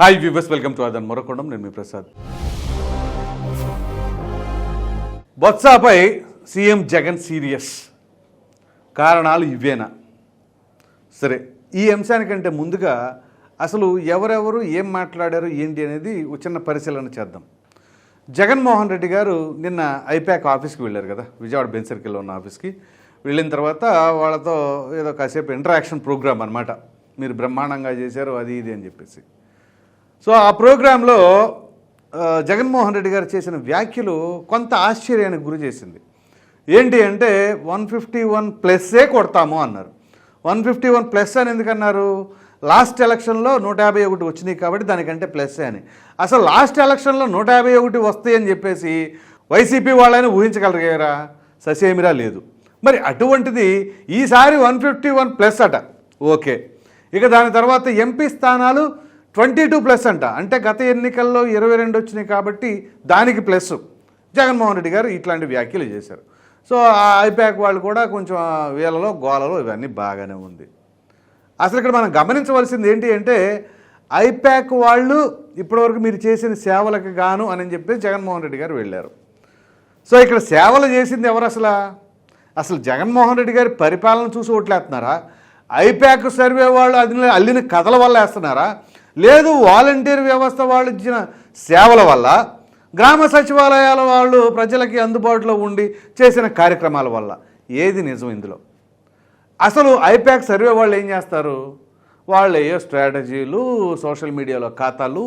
Hi viewers welcome to అదన్ మరొకొండం. నేను మీ ప్రసాద్. బొత్సాపై సీఎం జగన్ సీరియస్. కారణాలు ఇవేనా? సరే ఈ అంశానికంటే ముందుగా అసలు ఎవరెవరు ఏం మాట్లాడారు ఏంటి అనేది చిన్న పరిశీలన చేద్దాం. జగన్మోహన్ రెడ్డి గారు నిన్న ఐపాక్ ఆఫీస్కి వెళ్ళారు కదా విజయవాడ బెన్ సర్కిల్లో ఉన్న ఆఫీస్కి. వెళ్ళిన తర్వాత వాళ్ళతో ఏదో కాసేపు ఇంటరాక్షన్ ప్రోగ్రామ్ అనమాట మీరు బ్రహ్మాండంగా చేశారు అది ఇది అని చెప్పేసి. సో ఆ ప్రోగ్రాంలో జగన్మోహన్ రెడ్డి గారు చేసిన వ్యాఖ్యలు కొంత ఆశ్చర్యానికి గురి చేసింది. ఏంటి అంటే వన్ ఫిఫ్టీ వన్ ప్లస్సే కొడతాము అన్నారు. వన్ ఫిఫ్టీ వన్ ప్లస్ అని ఎందుకన్నారు లాస్ట్ ఎలక్షన్లో నూట యాభై ఒకటి వచ్చినాయి కాబట్టి దానికంటే ప్లస్సే అని. అసలు లాస్ట్ ఎలక్షన్లో నూట యాభై ఒకటి వస్తాయి అని చెప్పేసి వైసీపీ వాళ్ళని ఊహించగలిగారా? ససేమిరా లేదు. మరి అటువంటిది ఈసారి వన్ ఫిఫ్టీ వన్ ప్లస్ అట. ఓకే. ఇక దాని తర్వాత ఎంపీ స్థానాలు ట్వంటీ టూ ప్లస్ అంట. అంటే గత ఎన్నికల్లో ఇరవై రెండు వచ్చినాయి కాబట్టి దానికి ప్లస్. జగన్మోహన్ రెడ్డి గారు ఇట్లాంటి వ్యాఖ్యలు చేశారు. సో ఆ ఐప్యాక్ వాళ్ళు కూడా కొంచెం వీళ్ళలో గోలలో ఇవన్నీ బాగానే ఉంది. అసలు ఇక్కడ మనం గమనించవలసింది ఏంటి అంటే ఐప్యాక్ వాళ్ళు ఇప్పటివరకు మీరు చేసిన సేవలకు గాను అని చెప్పి జగన్మోహన్ రెడ్డి గారు వెళ్ళారు. సో ఇక్కడ సేవలు చేసింది ఎవరు అసలు? అసలు జగన్మోహన్ రెడ్డి గారి పరిపాలన చూసి ఓట్లేస్తున్నారా? ఐప్యాక్ సర్వే వాళ్ళు అది అల్లిన కథల వల్ల వేస్తున్నారా? లేదు వాలంటీర్ వ్యవస్థ వాళ్ళు ఇచ్చిన సేవల వల్ల గ్రామ సచివాలయాల వాళ్ళు ప్రజలకి అందుబాటులో ఉండి చేసిన కార్యక్రమాల వల్ల. ఏది నిజం ఇందులో? అసలు ఐప్యాక్ సర్వే వాళ్ళు ఏం చేస్తారు? వాళ్ళు ఏ స్ట్రాటజీలు సోషల్ మీడియాలో ఖాతాలు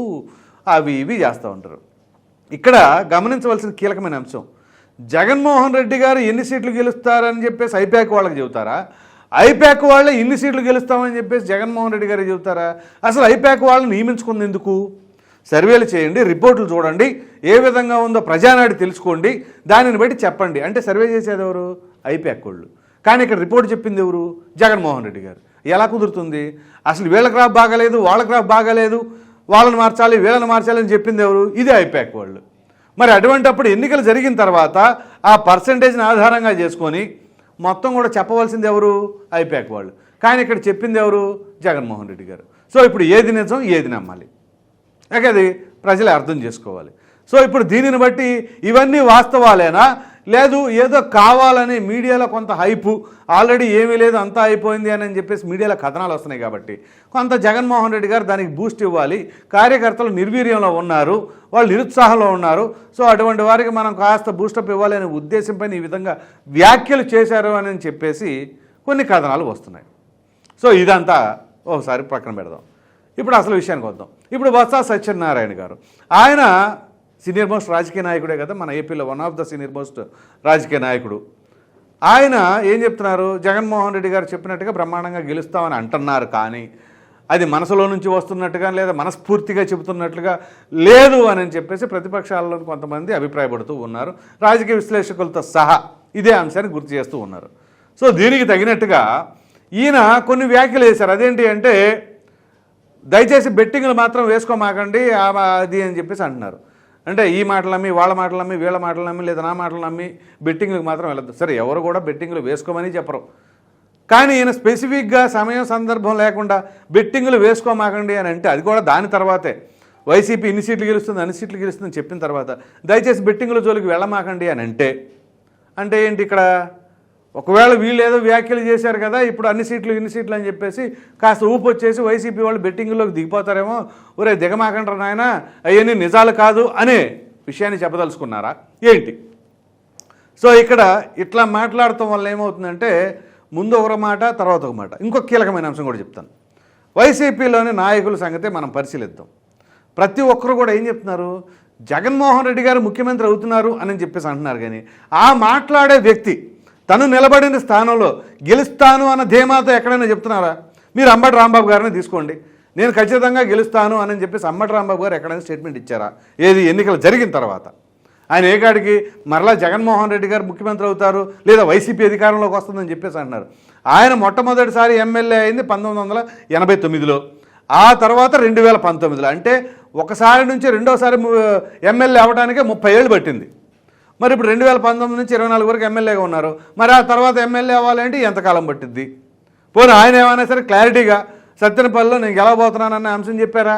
అవి ఇవి చేస్తూ ఉంటారు. ఇక్కడ గమనించవలసిన కీలకమైన అంశం. జగన్మోహన్ రెడ్డి గారు ఎన్ని సీట్లు గెలుస్తారని చెప్పేసి ఐప్యాక్ వాళ్ళకి చెబుతారా? ఐప్యాక్ వాళ్ళే ఇన్ని సీట్లు గెలుస్తామని చెప్పేసి జగన్మోహన్ రెడ్డి గారు చెబుతారా? అసలు ఐప్యాక్ వాళ్ళని నియమించుకుంది ఎందుకు? సర్వేలు చేయండి రిపోర్టులు చూడండి ఏ విధంగా ఉందో ప్రజానాడి తెలుసుకోండి దానిని బట్టి చెప్పండి. అంటే సర్వే చేసేది ఎవరు? ఐప్యాక్ వాళ్ళు. కానీ ఇక్కడ రిపోర్ట్ చెప్పింది ఎవరు? జగన్మోహన్ రెడ్డి గారు. ఎలా కుదురుతుంది? అసలు వీళ్ళ క్రాఫ్ బాగాలేదు వాళ్ళ క్రాఫ్ బాగాలేదు వాళ్ళని మార్చాలి వీళ్ళని మార్చాలి అని చెప్పింది ఎవరు? ఇదే ఐప్యాక్ వాళ్ళు. మరి అటువంటప్పుడు ఎన్నికలు జరిగిన తర్వాత ఆ పర్సంటేజ్ని ఆధారంగా చేసుకొని మొత్తం కూడా చెప్పవలసింది ఎవరు? ఐపాక్ వాళ్ళు. కానీ ఇక్కడ చెప్పింది ఎవరు? జగన్మోహన్ రెడ్డి గారు. సో ఇప్పుడు ఏది నిజం ఏది నమ్మాలి? అది ప్రజలు అర్థం చేసుకోవాలి. సో ఇప్పుడు దీనిని బట్టి ఇవన్నీ వాస్తవాలేనా? లేదు ఏదో కావాలని మీడియాలో కొంత హైపు ఆల్రెడీ ఏమీ లేదు అంతా అయిపోయింది అని చెప్పేసి మీడియాలో కథనాలు వస్తున్నాయి కాబట్టి. కొంత జగన్మోహన్ రెడ్డి గారు దానికి బూస్ట్ ఇవ్వాలి. కార్యకర్తలు నిర్వీర్యంలో ఉన్నారు వాళ్ళు నిరుత్సాహంలో ఉన్నారు. సో అటువంటి వారికి మనం కాస్త బూస్టప్ ఇవ్వాలి అనే ఉద్దేశంపైన ఈ విధంగా వ్యాఖ్యలు చేశారు అని చెప్పేసి కొన్ని కథనాలు వస్తున్నాయి. సో ఇదంతా ఒకసారి ప్రక్కన పెడదాం. ఇప్పుడు అసలు విషయానికి వద్దాం. ఇప్పుడు బొత్స సత్యనారాయణ గారు. ఆయన సీనియర్ మోస్ట్ రాజకీయ నాయకుడే కదా మన ఏపీలో one of the senior most రాజకీయ నాయకుడు. ఆయన ఏం చెప్తున్నారు? జగన్మోహన్ రెడ్డి గారు చెప్పినట్టుగా బ్రహ్మాండంగా గెలుస్తామని అంటున్నారు కానీ అది మనసులో నుంచి వస్తున్నట్టుగా లేదా మనస్ఫూర్తిగా చెబుతున్నట్లుగా లేదు అని చెప్పేసి ప్రతిపక్షాలలో కొంతమంది అభిప్రాయపడుతూ ఉన్నారు. రాజకీయ విశ్లేషకులతో సహా ఇదే అంశాన్ని గుర్తు చేస్తూ ఉన్నారు. సో దీనికి తగినట్టుగా ఈయన కొన్ని వ్యాఖ్యలు వేశారు అదేంటి అంటే దయచేసి బెట్టింగ్లు మాత్రం వేసుకోమాకండి అది అని చెప్పేసి అంటున్నారు. అంటే ఈ మాటలు నమ్మి వాళ్ళ మాటలు నమ్మి వీళ్ళ మాటలు నమ్మి లేదా నా మాటలు నమ్మి బెట్టింగ్లకు మాత్రం వెళ్ళద్దు. సరే ఎవరు కూడా బెట్టింగ్లు వేసుకోమని చెప్పరు. కానీ ఈయన స్పెసిఫిక్గా సమయం సందర్భం లేకుండా బెట్టింగ్లు వేసుకోమాకండి అని అంటే అది కూడా దాని తర్వాతే. వైసీపీ ఇన్ని సీట్లు గెలుస్తుంది అన్ని సీట్లు గెలుస్తుంది చెప్పిన తర్వాత దయచేసి బెట్టింగ్ల జోలికి వెళ్ళమాకండి అని అంటే అంటే ఏంటి ఇక్కడ? ఒకవేళ వీళ్ళు ఏదో వ్యాఖ్యలు చేశారు కదా ఇప్పుడు అన్ని సీట్లు ఇన్ని సీట్లు అని చెప్పేసి కాస్త ఊపు వచ్చేసి వైసీపీ వాళ్ళు బెట్టింగ్లోకి దిగిపోతారేమో ఒరే దిగమాకంటారు నాయన అవన్నీ నిజాలు కాదు అనే విషయాన్ని చెప్పదలుచుకున్నారా? ఏంటి? సో ఇక్కడ ఇట్లా మాట్లాడటం వల్ల ఏమవుతుందంటే ముందు ఒక మాట తర్వాత ఒక మాట. ఇంకొక కీలకమైన అంశం కూడా చెప్తాను. వైసీపీలోని నాయకుల సంగతే మనం పరిశీలిద్దాం. ప్రతి ఒక్కరు కూడా ఏం చెప్తున్నారు? జగన్మోహన్ రెడ్డి గారు ముఖ్యమంత్రి అవుతున్నారు అని చెప్పేసి అంటున్నారు కానీ ఆ మాట్లాడే వ్యక్తి తను నిలబడిన స్థానంలో గెలుస్తాను అన్న ధీమాతో ఎక్కడైనా చెప్తున్నారా? మీరు అంబటి రాంబాబు గారిని తీసుకోండి. నేను ఖచ్చితంగా గెలుస్తాను అని చెప్పేసి అంబటి రాంబాబు గారు ఎక్కడైనా స్టేట్మెంట్ ఇచ్చారా? ఏది? ఎన్నికలు జరిగిన తర్వాత. ఆయన ఏకాడికి మరలా జగన్మోహన్ రెడ్డి గారు ముఖ్యమంత్రి అవుతారు లేదా వైసీపీ అధికారంలోకి వస్తుందని చెప్పేసి అంటున్నారు. ఆయన మొట్టమొదటిసారి ఎమ్మెల్యే అయింది పంతొమ్మిది వందల ఎనభై తొమ్మిదిలో. ఆ తర్వాత రెండు వేల పంతొమ్మిదిలో. అంటే ఒకసారి నుంచి రెండోసారి ఎమ్మెల్యే అవ్వడానికే ముప్పై ఏళ్ళు పట్టింది. మరి ఇప్పుడు రెండు వేల పంతొమ్మిది నుంచి ఇరవై నాలుగు వరకు ఎమ్మెల్యేగా ఉన్నారు. మరి ఆ తర్వాత ఎమ్మెల్యే అవ్వాలంటే ఎంతకాలం పట్టిద్ది? పోనీ ఆయన ఏమైనా సరే క్లారిటీగా సత్యనపల్లిలో నేను గెలవబోతున్నానన్న అంశం చెప్పారా?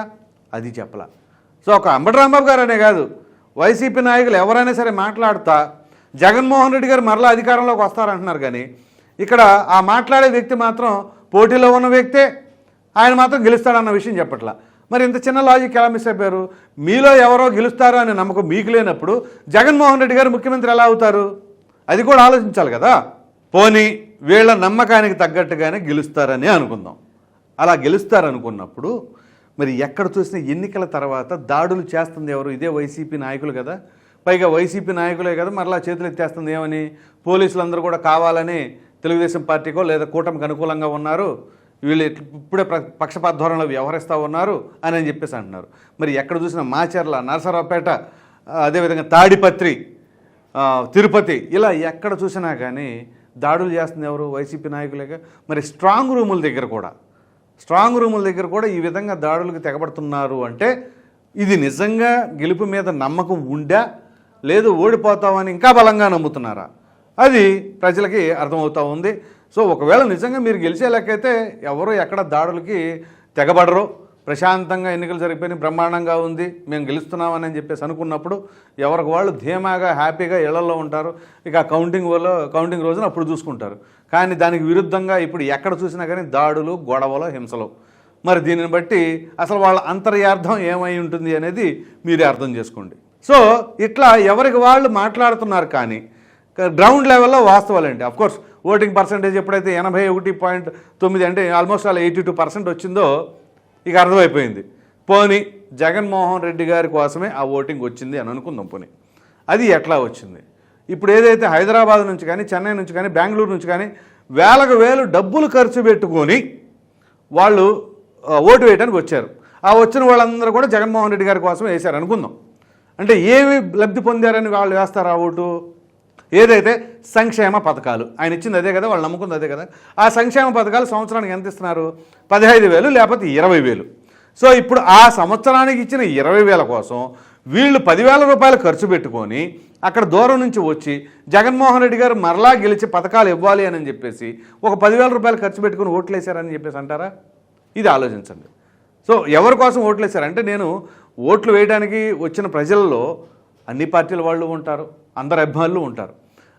అది చెప్పలా. సో ఒక అంబటరాంబాబు గారు అనే కాదు. వైసీపీ నాయకులు ఎవరైనా సరే మాట్లాడుతా జగన్మోహన్ రెడ్డి గారు మరలా అధికారంలోకి వస్తారంటున్నారు కానీ ఇక్కడ ఆ మాట్లాడే వ్యక్తి మాత్రం పోటీలో ఉన్న వ్యక్తే. ఆయన మాత్రం గెలుస్తాడన్న విషయం చెప్పట్లా. మరి ఇంత చిన్న లాజిక్ ఎలా మిస్ అయిపోయారు? మీలో ఎవరో గెలుస్తారో అనే నమ్మకం మీకు లేనప్పుడు జగన్మోహన్ రెడ్డి గారు ముఖ్యమంత్రి ఎలా అవుతారు? అది కూడా ఆలోచించాలి కదా. పోనీ వీళ్ళ నమ్మకానికి తగ్గట్టుగానే గెలుస్తారని అనుకుందాం. అలా గెలుస్తారనుకున్నప్పుడు మరి ఎక్కడ చూసినా ఎన్నికల తర్వాత దాడులు చేస్తుంది ఎవరు? ఇదే వైసీపీ నాయకులు కదా. పైగా వైసీపీ నాయకులే కదా మరలా చేతులు ఎత్తేస్తుంది ఏమని? పోలీసులందరూ కూడా కావాలని తెలుగుదేశం పార్టీకో లేదా కూటమికి అనుకూలంగా ఉన్నారు. వీళ్ళు ఇప్పుడే పక్షపాత ధోరణిలో వ్యవహరిస్తూ ఉన్నారు అని అని చెప్పేసి అంటున్నారు. మరి ఎక్కడ చూసినా మాచర్ల నరసరావుపేట అదేవిధంగా తాడిపత్రి తిరుపతి ఇలా ఎక్కడ చూసినా కానీ దాడులు చేస్తుంది ఎవరు? వైసీపీ నాయకులేగా? మరి స్ట్రాంగ్ రూముల దగ్గర కూడా స్ట్రాంగ్ రూముల దగ్గర కూడా ఈ విధంగా దాడులకు తెగబడుతున్నారు అంటే ఇది నిజంగా గెలుపు మీద నమ్మకం ఉండా? లేదు ఓడిపోతామని ఇంకా బలంగా నమ్ముతున్నారా? అది ప్రజలకి అర్థమవుతూ ఉంది. సో ఒకవేళ నిజంగా మీరు గెలిచే లెక్కైతే ఎవరు ఎక్కడ దాడులకి తెగబడరు. ప్రశాంతంగా ఎన్నికలు జరిగిపోయినాయి బ్రహ్మాండంగా ఉంది మేము గెలుస్తున్నామని చెప్పేసి అనుకున్నప్పుడు ఎవరికి వాళ్ళు ధీమాగా హ్యాపీగా ఇళ్ళలో ఉంటారు. ఇక కౌంటింగ్ వల్ల కౌంటింగ్ రోజున అప్పుడు చూసుకుంటారు. కానీ దానికి విరుద్ధంగా ఇప్పుడు ఎక్కడ చూసినా కానీ దాడులు గొడవలు హింసలు. మరి దీనిని బట్టి అసలు వాళ్ళ అంతర్యార్థం ఏమై ఉంటుంది అనేది మీరే అర్థం చేసుకోండి. సో ఇట్లా ఎవరికి వాళ్ళు మాట్లాడుతున్నారు కానీ గ్రౌండ్ లెవెల్లో వాస్తవాలండి అఫ్కోర్స్ ఓటింగ్ పర్సంటేజ్ ఎప్పుడైతే ఎనభై ఒకటి పాయింట్ తొమ్మిది అంటే ఆల్మోస్ట్ అలా ఎయిటీ టూ పర్సెంట్ వచ్చిందో ఇక అర్థమైపోయింది. పోనీ జగన్మోహన్ రెడ్డి గారి కోసమే ఆ ఓటింగ్ వచ్చింది అని అనుకుందాం పోనీ. అది ఎట్లా వచ్చింది? ఇప్పుడు ఏదైతే హైదరాబాద్ నుంచి కానీ చెన్నై నుంచి కానీ బెంగళూరు నుంచి కానీ వేలకు వేలు డబ్బులు ఖర్చు పెట్టుకొని వాళ్ళు ఓటు వేయడానికి వచ్చారు. ఆ వచ్చిన వాళ్ళందరూ కూడా జగన్మోహన్ రెడ్డి గారి కోసం వేశారు అనుకుందాం. అంటే ఏమి లబ్ధి పొందారని వాళ్ళు వేస్తారు ఆ ఓటు? ఏదైతే సంక్షేమ పథకాలు ఆయన ఇచ్చింది అదే కదా వాళ్ళు నమ్ముకుంది అదే కదా ఆ సంక్షేమ పథకాలు సంవత్సరానికి ఎంత ఇస్తున్నారు? పదిహేను వేలు లేకపోతే ఇరవై వేలు. సో ఇప్పుడు ఆ సంవత్సరానికి ఇచ్చిన ఇరవై వేల కోసం వీళ్ళు పదివేల రూపాయలు ఖర్చు పెట్టుకొని అక్కడ దూరం నుంచి వచ్చి జగన్మోహన్ రెడ్డి గారు మరలా గెలిచి పథకాలు ఇవ్వాలి అని చెప్పేసి ఒక పదివేల రూపాయలు ఖర్చు పెట్టుకుని ఓట్లు వేశారని చెప్పేసి అంటారా? ఇది ఆలోచించండి. సో ఎవరి కోసం ఓట్లు వేశారంటే నేను ఓట్లు వేయడానికి వచ్చిన ప్రజల్లో అన్ని పార్టీల వాళ్ళు ఉంటారు అందరు అభిమానులు ఉంటారు.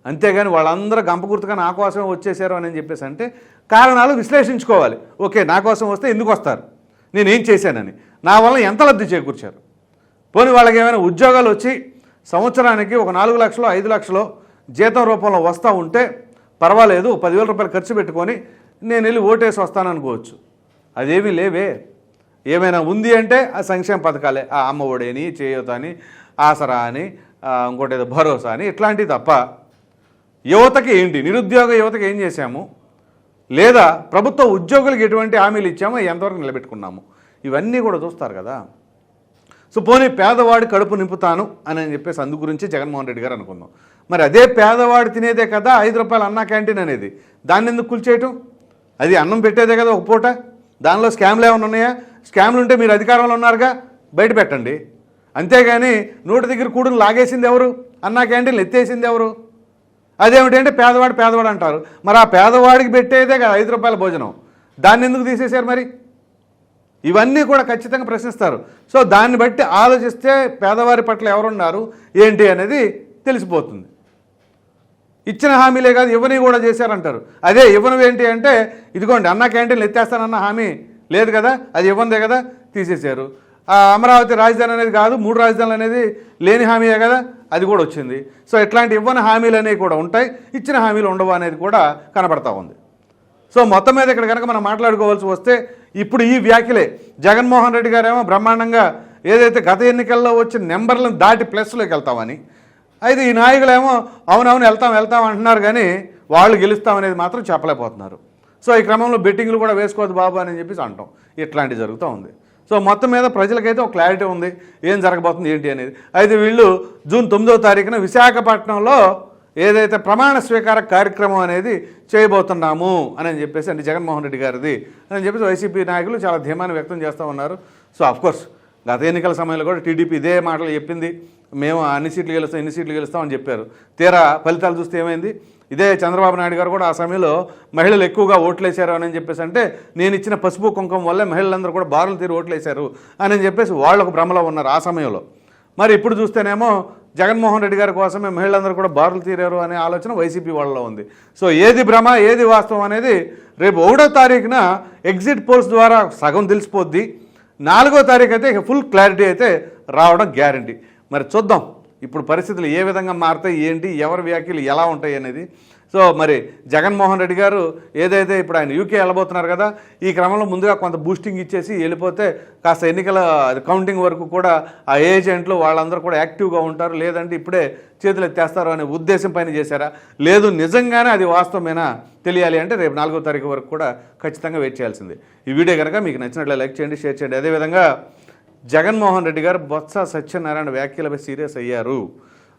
అంతేగాని వాళ్ళందరూ గంప గుర్తుగా నా కోసమే వచ్చేసారు అని చెప్పేసి అంటే కారణాలు విశ్లేషించుకోవాలి. ఓకే నా కోసం వస్తే ఎందుకు వస్తారు? నేనేం చేశానని. నా వల్ల ఎంత లబ్ధి చేకూర్చారు? పోనీ వాళ్ళకి ఏమైనా ఉద్యోగాలు వచ్చి సంవత్సరానికి ఒక నాలుగు లక్షలు ఐదు లక్షలు జీతం రూపంలో వస్తూ ఉంటే పర్వాలేదు పదివేల రూపాయలు ఖర్చు పెట్టుకొని నేను వెళ్ళి ఓటేసి వస్తాను అనుకోవచ్చు అదేమీ లేవే. ఏమైనా ఉంది అంటే ఆ సంక్షేమ పథకాలే. ఆ అమ్మ ఒడేని చేయూత అని ఆసరా అని ఇంకోటి ఏదో భరోసా అని ఇట్లాంటివి తప్ప యువతకి ఏంటి? నిరుద్యోగ యువతకి ఏం చేశాము? లేదా ప్రభుత్వ ఉద్యోగులకు ఎటువంటి హామీలు ఇచ్చామో? ఎంతవరకు నిలబెట్టుకున్నాము? ఇవన్నీ కూడా చూస్తారు కదా. సో పోనీ పేదవాడి కడుపు నింపుతాను అని అని చెప్పేసి అందు గురించి జగన్మోహన్ రెడ్డి గారు అనుకుందాం. మరి అదే పేదవాడు తినేదే కదా ఐదు రూపాయలు అన్నా క్యాంటీన్ అనేది. దాన్ని ఎందుకు కూల్చేయటం అది అన్నం పెట్టేదే కదా ఒక పూట. దానిలో స్కామ్లు ఏమైనా ఉన్నాయా? స్కామ్లు ఉంటే మీరు అధికారంలో ఉన్నారుగా? బయట పెట్టండి. అంతేగాని నోటి దగ్గర కూడును లాగేసింది ఎవరు? అన్నా క్యాంటీన్లు ఎత్తేసింది ఎవరు? అదేమిటంటే పేదవాడు పేదవాడు అంటారు. మరి ఆ పేదవాడికి పెట్టేదే కదా ఐదు రూపాయల భోజనం. దాన్ని ఎందుకు తీసేశారు మరి? ఇవన్నీ కూడా ఖచ్చితంగా ప్రశ్నిస్తారు. సో దాన్ని బట్టి ఆలోచిస్తే పేదవారి పట్ల ఎవరున్నారు ఏంటి అనేది తెలిసిపోతుంది. ఇచ్చిన హామీలే కాదు ఇవ్వని కూడా చేశారంటారు. అదే ఇవ్వనివి ఏంటి అంటే ఇదిగోండి అన్న క్యాంటీన్లు ఎత్తేస్తానన్న హామీ లేదు కదా అది ఇవ్వందే కదా తీసేశారు. ఆ అమరావతి రాజధాని అనేది కాదు మూడు రాజధానులు అనేది లేని హామీయే కదా అది కూడా వచ్చింది. సో ఇట్లాంటి ఇవ్వని హామీలు అనేవి కూడా ఉంటాయి. ఇచ్చిన హామీలు ఉండవు అనేది కూడా కనబడతా ఉంది. సో మొత్తం మీద ఇక్కడ కనుక మనం మాట్లాడుకోవాల్సి వస్తే ఇప్పుడు ఈ వ్యాఖ్యలే. జగన్మోహన్ రెడ్డి గారేమో బ్రహ్మాండంగా ఏదైతే గత ఎన్నికల్లో వచ్చిన నెంబర్లను దాటి ప్లస్లోకి వెళ్తామని అయితే ఈ నాయకులేమో అవునవును వెళ్తాం వెళ్తాం అంటున్నారు కానీ వాళ్ళు గెలుస్తామనేది మాత్రం చెప్పలేకపోతున్నారు. సో ఈ క్రమంలో బెట్టింగ్లు కూడా వేసుకోవద్దు బాబు అని చెప్పేసి అంటాం. ఇట్లాంటివి జరుగుతూ ఉంది. సో మొత్తం మీద ప్రజలకైతే ఒక క్లారిటీ ఉంది. ఏం జరగబోతుంది ఏంటి అనేది. అయితే వీళ్ళు జూన్ తొమ్మిదవ తారీఖున విశాఖపట్నంలో ఏదైతే ప్రమాణ స్వీకార కార్యక్రమం అనేది చేయబోతున్నాము అని చెప్పేసి అంటే జగన్మోహన్ రెడ్డి గారిది అని చెప్పేసి వైసీపీ నాయకులు చాలా ధీమాన్ని వ్యక్తం చేస్తూ ఉన్నారు. సో అఫ్కోర్స్ గత ఎన్నికల సమయంలో కూడా టీడీపీ ఇదే మాటలు చెప్పింది. మేము అన్ని సీట్లు గెలుస్తాం ఎన్ని సీట్లు గెలుస్తాం అని చెప్పారు. తీరా ఫలితాలు చూస్తే ఏమైంది? ఇదే చంద్రబాబు నాయుడు గారు కూడా ఆ సమయంలో మహిళలు ఎక్కువగా ఓట్లేశారు అని చెప్పేసి అంటే నేను ఇచ్చిన పసుపు కుంకుమ వల్లే మహిళలందరూ కూడా బారులు తీరి ఓట్లేశారు అని చెప్పేసి వాళ్ళకు భ్రమలో ఉన్నారు ఆ సమయంలో. మరి ఇప్పుడు చూస్తేనేమో జగన్మోహన్ రెడ్డి గారి కోసమే మహిళలందరూ కూడా బారులు తీరారు అనే ఆలోచన వైసీపీ వాళ్ళలో ఉంది. సో ఏది భ్రమ ఏది వాస్తవం అనేది రేపు ఒకటో తారీఖున ఎగ్జిట్ పోల్స్ ద్వారా సగం తెలిసిపోద్ది. నాలుగో తారీఖు అయితే ఇక ఫుల్ క్లారిటీ అయితే రావడం గ్యారంటీ మరి చూద్దాం ఇప్పుడు పరిస్థితులు ఏ విధంగా మారుతాయి ఏంటి ఎవరి వ్యాఖ్యలు ఎలా ఉంటాయి అనేది సో మరి జగన్మోహన్ రెడ్డి గారు ఏదైతే ఇప్పుడు ఆయన యూకే వెళ్ళబోతున్నారు కదా ఈ క్రమంలో ముందుగా కొంత బూస్టింగ్ ఇచ్చేసి వెళ్ళిపోతే కాస్త ఎన్నికల కౌంటింగ్ వరకు కూడా ఆ ఏజెంట్లు వాళ్ళందరూ కూడా యాక్టివ్గా ఉంటారు. లేదంటే ఇప్పుడే చేతులు ఎత్తేస్తారు అనే ఉద్దేశం పైన చేశారా? లేదు నిజంగానే అది వాస్తవమేనా తెలియాలి అంటే రేపు నాలుగో తారీఖు వరకు కూడా ఖచ్చితంగా వెయిట్ చేయాల్సిందే. ఈ వీడియో కనుక మీకు నచ్చినట్లు లైక్ చేయండి షేర్ చేయండి. అదేవిధంగా జగన్మోహన్ రెడ్డి గారు బొత్స సత్యనారాయణ వ్యాఖ్యలపై సీరియస్ అయ్యారు.